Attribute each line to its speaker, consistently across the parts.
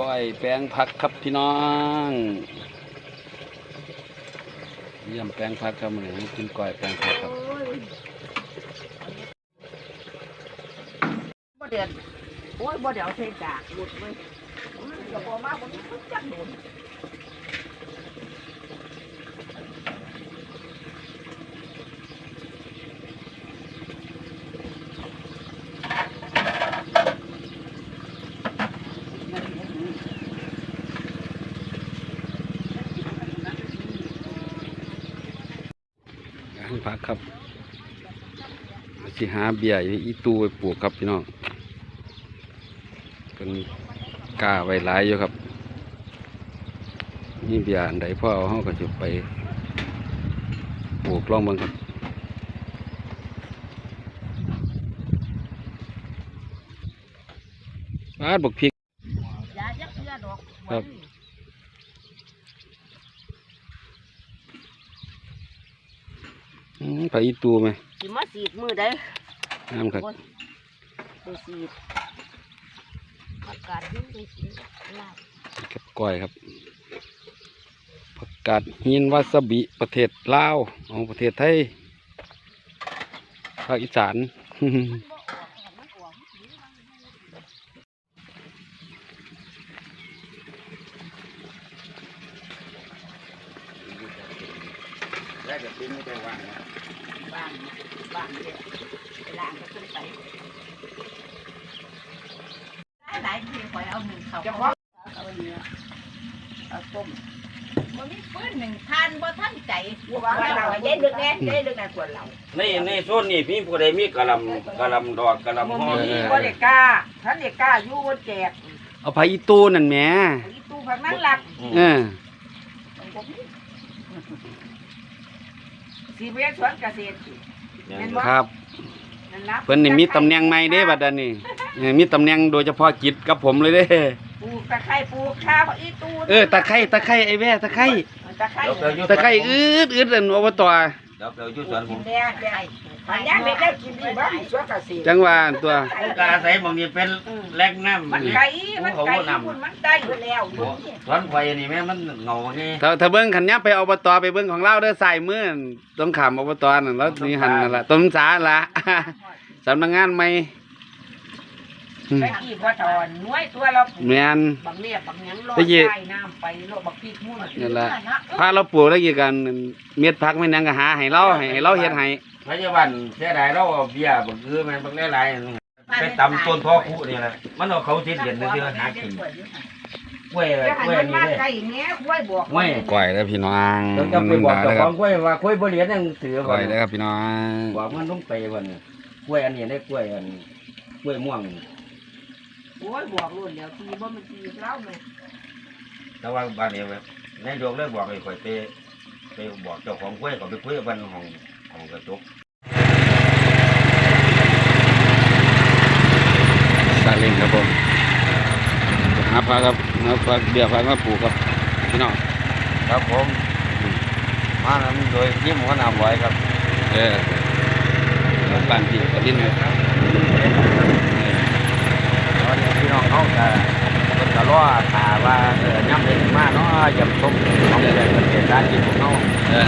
Speaker 1: ก้อยแปลงผักครับพี่น้องเยี่ยมแปลงผักครับมื้อนี้กินก้อยแปลงผักครับ
Speaker 2: บ่เดือดโอ้ยบ่เดี๋ยวเอาเทกากหมดเว้ยมันก็บ่มาบ่มีคนจักโดน
Speaker 1: แปลงผัก ครับสิหาเบี้ยอยู่อีตู้ไปปลูกครับพี่น้องเป็นกล้าไว้หลายอยู่ครับนี่เบี้ยอันใดพ่อเอาเฮาก็จะไปปลูกลองเบิ่งครับบาดบักพริก
Speaker 2: ยาจักเทื่อดอก
Speaker 1: ครับ อืม ไปอีตู้ไหม
Speaker 2: สิมาสีดมือใด
Speaker 1: น้ำครับ
Speaker 2: โอ้ยไปสีดอากาศยิ่งไปสีดลาย
Speaker 1: กับก้อยครับผักกาดหินวาซาบิประเทศลาวของประเทศไทยภาคอีสาน
Speaker 3: ได้กับปิ้งไม่ได้วางนะ
Speaker 2: บ้านบ้านเด็กไปล้างก็ขึ้นไปหลายทีคอยเอาหนึ่งเขาจะว่าเอาเนื้อเอาต้มมันมีปืนหนึ่งทานบ่ทันใจว่าเราเย็นดึกแน่เย็นดึกแน่ควรเรา
Speaker 3: ในในโซนนี้พี่ผู้ใดมีกระลำกระลำดอกกระลำห้อ
Speaker 2: มี
Speaker 3: นี่
Speaker 2: บ่ได้กล้าท่านเด็กกล้าอยู่บนแจก
Speaker 1: เอาไปอีตู้นั่นแหม
Speaker 2: อีตู้ผักนั้นหลัก
Speaker 1: เออ
Speaker 2: สีเวียนสวนเกษตรสิ
Speaker 3: เนี่ย
Speaker 1: ครับ
Speaker 2: นั่นล่ะ
Speaker 1: เพิ่นนี่มีตำแหน่งใหม่เด้บัดนี้เออมีตำแหน่งโดยเฉพาะกิจกับผมเลยเด้
Speaker 2: ปลูกตะไคร้ปลูกข้าวอีตู้
Speaker 1: เออตะไคร้ตะไคร้ไอ้แว่ตะไคร้
Speaker 2: ตะไคร้
Speaker 3: เดี๋ยวเดี๋ยว
Speaker 1: ตะไคร้อืดอืดอันอบต
Speaker 3: เดี๋ยวเดี๋ยวอยู่สวนผ
Speaker 2: กิ
Speaker 3: ม
Speaker 2: นแดงได้อันนี้ไม่ได้กินดีบ้างสวนเกษตร
Speaker 1: จังหว่าตัว
Speaker 3: ผมก็อาศัยหมองนี้เป็นแหล่งน้ำ
Speaker 2: มันไก่มันไก่คุณมันไก่ไปแล้วอยู่นี่
Speaker 3: สวนไผ่นี่แม่มันเงาไง
Speaker 1: ถ้าถ้าเบิ่งขันยับไปอบตไปเบิ่งของเราเด้อสายมือตรงขามอบตนั่นแล้วนี่หันนั่นล่ะต้นสาละสำนักงานใหม่ อืม
Speaker 2: ตะกี้พอถอนน้วยตัวเรา
Speaker 1: แม่น
Speaker 2: บังเรียบบังหยังลอย
Speaker 1: ตะกี้
Speaker 2: ใต้น้ำไปโลบักพริกมุ่น
Speaker 1: นั่นแหละพาเราปลูกแล้วกี่กันเม็ดพักไม่นยังก็หาให้เราให้ให้เราเฮ็ดให้
Speaker 3: พยาบาลเสียดายเราเอาเบี้ยบักคือแม่นบักหลายๆไปตำต้นพ่อคู่นี่แหละมันเอาเขาทิศเด่นซื่อๆหากินกล้วย
Speaker 2: จะ
Speaker 3: กล้วย
Speaker 2: หัน
Speaker 3: นี่
Speaker 2: มา
Speaker 3: เด้
Speaker 2: ไก่แม่ควายบอก
Speaker 3: ไม่
Speaker 1: ก้อยแล้วพี่น้อง
Speaker 3: ต้องจะไปบอกเจ้าของกล้วยว่าล้วยบ่เหรียญยังถือ
Speaker 1: ก้
Speaker 3: ว่า
Speaker 1: อยแล้วครับพี่น้อง
Speaker 3: บอกมันต้องไปวันนี้กล้วยอันนี้ได้กล้วยอันกล้วยม่วง
Speaker 2: โอ้ยบอกรุ่นเดี๋ยวทีบ่มันทีเล่าเลย
Speaker 3: แต่ว่าบ้านนี้แบบนายกเลยบอกให้ข่อยไปไปบอกเจ้าของกล้วยก็ไปคุยกับบ้านของของกระจก
Speaker 1: ซาเล้งครับผมหาพักครับหาพักเดี๋ยวพักมาปลูกครับพี่น้อง
Speaker 3: ครับผมมานั้นโดยยิ้มหัวหน้าบอยครับ
Speaker 1: เออบ้านพี่กระดินเลย
Speaker 3: ตอนนี้พี่น้องเขาจะคนจะรอถาว่าเออย่ำเด็กมาเนาะย่ำชมของเด็กประเทศด้านที่ของเขา
Speaker 1: เออ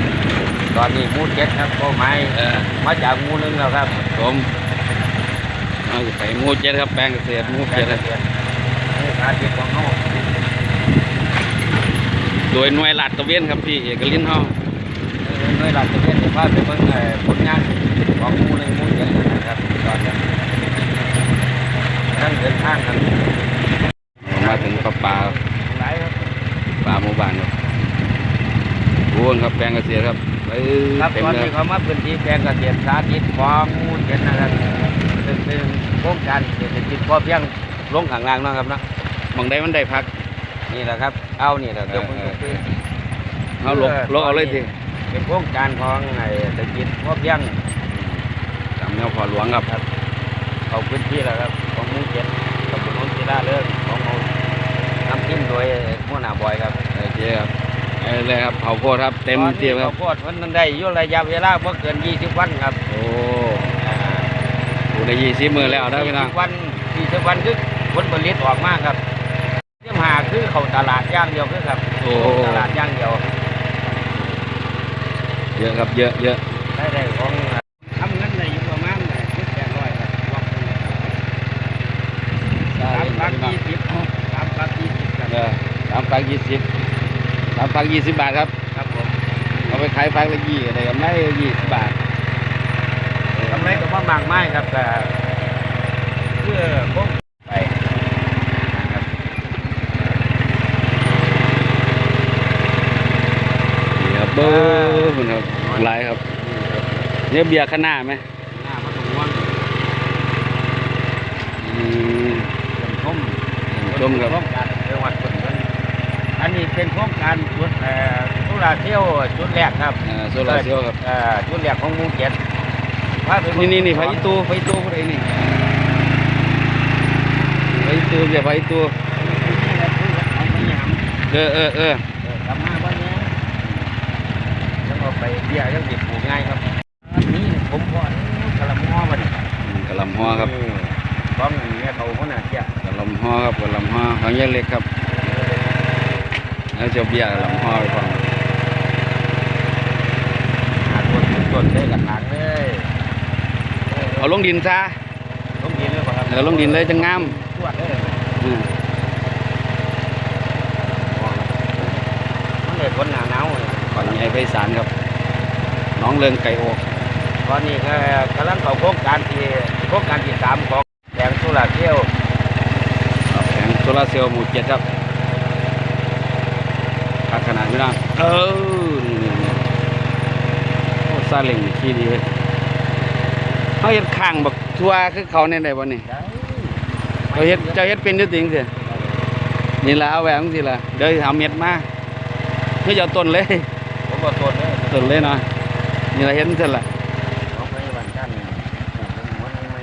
Speaker 3: ตอนนี้หมูเจ็ดครับก็ไม้
Speaker 1: เออ
Speaker 3: มาจากหมูหนึงแล้วครับ
Speaker 1: ผมเอาไปหมูเจ็ดครับแปลงเกษตรหมู
Speaker 3: แค่
Speaker 1: เจ็ด
Speaker 3: เดือนนี่การที่ของเขา
Speaker 1: โดยหน่วยลาดตระเวนครับพี่เอกลินเฮา
Speaker 3: โดยหลักจะเป็นที่พาไปเบิ่งเอ่อผลงานของหมูหนึ่งหมูเจ็ดนะครับตอนนี้ นั่งเดินทางกัน
Speaker 1: มาถึงปลาปลา
Speaker 3: หลายครับ
Speaker 1: ปลาหมู่บ้านครับโอ้ครับแปลงเกษตรครับไป
Speaker 3: ครับ
Speaker 1: เต็ม
Speaker 3: ตอน
Speaker 1: เลย
Speaker 3: นี้เขามาพื้นที่แปลงเกษตรสาธิตของหมูเจ็ดนะครับเป็นเป็นโครงการเศรษฐกิจพอเพียงลงข้างล่างเนาะครับเนาะ
Speaker 1: บางได้มันได้พัก
Speaker 3: นี่แหละครับ เอานี่แหละ
Speaker 1: เอ
Speaker 3: เดี๋ยว
Speaker 1: อ
Speaker 3: ผม
Speaker 1: เอ
Speaker 3: จะ
Speaker 1: อ
Speaker 3: คุย
Speaker 1: เอาลกลกเอาเลยที
Speaker 3: เป็นโครงการของไอ้เศรษฐกิจพอเพียง
Speaker 1: ตามแนวพอหลวงครับ
Speaker 3: เขาพื้นที่แล้วครับของ หมูเจ็ดตำบลโนนศิลาเลิศของเรานำทีมโดยหัวหน้าบอยครับ
Speaker 1: โอเคครับเอาเลยครับเผาโพดครับเต็มเตียมครับ
Speaker 3: ตอนนี้ข้าวโพดมันได้อยู่ระยะเวลาบ่เกิน20วันครับ
Speaker 1: โอ้ดูได้ยี่สิบมือแล้วนะพี่น้อง
Speaker 3: 20วัน20วันคือผลผลิตออกมาครับเที่ยมหาคือเขาตลาดอย่างเดียวคือครับ
Speaker 1: โอ้
Speaker 3: ตลาดอย่างเดียว
Speaker 1: เยอะครับเยอะเยอะ
Speaker 3: ได้ได้ของทำเงินได้อยู่ประมาณสิบแปดร้อยครับรอบหนึ่งสามพันยี่สิบสามพันยี่สิบครับ
Speaker 1: เออสาม ฟักยี่สิบสามฟักยี่สิบบาทครับ
Speaker 3: ครับผม
Speaker 1: เอาไปขายฟักละยี่ก็ได้กำไรยี่สิบบาท
Speaker 3: ทำไรก็ว่ามากไม้ครับแต่เพื่อพวกไปนะครับ
Speaker 1: นี่ครับเบอร์คุณครับหลายครับเนี่ยเบียร์ข้างหน้าไหม
Speaker 3: หน้ามันต้องม้วน
Speaker 1: อืม
Speaker 3: เป็นชม
Speaker 1: ชมครับ
Speaker 3: โครงการเรื่องวัดคนนั้น อันนี้เป็นโครงการจุดเอ่อสุราเที่ยวจุดแรกครับ
Speaker 1: อ่าโซลาร์เซลล์ครับ
Speaker 3: เอ่อจุดแรกของหมู่เจ็ดพาไปเบิ่
Speaker 1: นี่
Speaker 3: ง
Speaker 1: นี่นี่ไฟตู้ไฟตู้พวกไอ้นี่ไฟตู้เบียร์ไฟตู้
Speaker 3: นี่แหละคือเอาไปยาม
Speaker 1: เออเออเออ
Speaker 3: เออกลับมาวันนี้แล้วก็ไปเบี้ยยังติดปลูกง่ายครับอันนี้ผมก็กระลำงอมาดิ
Speaker 1: อืมกะหล่ำฮอครับ
Speaker 3: ก้อนอันนี้เขาคนน่ะเที่ย
Speaker 1: กะหล่ำฮอครับกะหล่ำฮอหางยาเล็กครับ แล้วจะเบียร์กะหล่ำฮอไปฟัง
Speaker 3: หาต้นต้นได้กระถางเลย
Speaker 1: เอาลงดินซะ
Speaker 3: ลงดินเลยป่ะครับ
Speaker 1: เออลงดินเลยจะงาม
Speaker 3: ตรวจเลย
Speaker 1: อืม
Speaker 3: มันเลยคนหนาหนาวเลย
Speaker 1: ฝั่งใหญ่ไพศาลครับ น้องเลิงไก่โอก
Speaker 3: ตอนนี้ก็กำลังเข้าโครงการที่โครงการที่สามของแดงสุราเที่ยว
Speaker 1: ครับแผงโซลาร์เซลล์หมู่เจ็ดครับ ขาดขนาดไม่ได้เออนี่นี่นี่โอ้ซาเล้งนี่ขี้ดีเลยเขาเฮ็ดข้างบักทัวคือเขาเนี่ยได้บ่นี่เจ้าเฮ็ดเจ้าเฮ็ดเป็นอยู่ติงสินี่ละเอาแหวนสิละเดี๋ยวเอาเม็ดมาเพื่อจะเอาต้นเลย
Speaker 3: ผมก็ต้นเลย
Speaker 1: ต้นเลยเนาะนี่ละเห็นเสร็จละ
Speaker 3: ของพยาบาลท่านปลูกเป็นหัวในไม้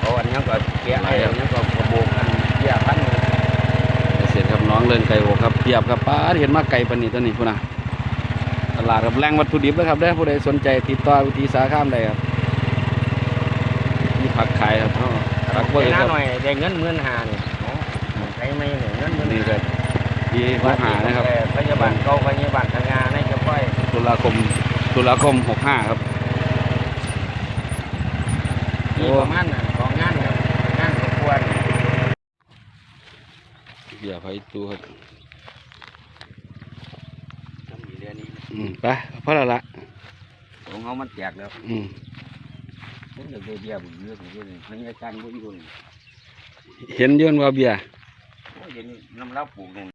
Speaker 3: เพราะอันนี้ก็แกะอะไรอันนี้ก็กระโบกกันเบี้ยพัน
Speaker 1: เส ร็จครับน้องเลิงไก่โอกครับเปรียบครับป้าดเห็นมาไก่ปานนี้ตัวนี้พุ่นน่ะตลาดกับแหล่งวัตถุดิบนะครับเด้อผู้ใดสนใจติดต่อวิธีสาข้ามได้ครับมีผักขายครับเนาะผัก
Speaker 3: ไป
Speaker 1: เบอร์
Speaker 3: หน้า
Speaker 1: ครับ
Speaker 3: หน่อยได้เงินหมื่นห้าเนี่ยใช้ไม่เนี่ยเงินหมื่น
Speaker 1: นี่ก็ที่หัวหานะครับ
Speaker 3: พยาบาลเก่าพยาบาลทำงานในเจ้าค่อย
Speaker 1: ตุลาคมตุลาคมหกห้าครับ
Speaker 3: มีประมาณน่ะสองงานครับงานสมควร
Speaker 1: เบี ยร์ไฟตู้ครับ
Speaker 3: ทำมีเรื่องนี้
Speaker 1: อืมไปพอแล้วละ
Speaker 3: ของเขามันแจกแล้ว
Speaker 1: อืม
Speaker 3: ผมเด็กเดียวผมเลือกผมเลือกพยาการบุญบุญ
Speaker 1: เห็นอยืนว่าเบียร์
Speaker 3: โอ้ยเดี๋ยวนี้น้ำเล้าปลูกเนี่ย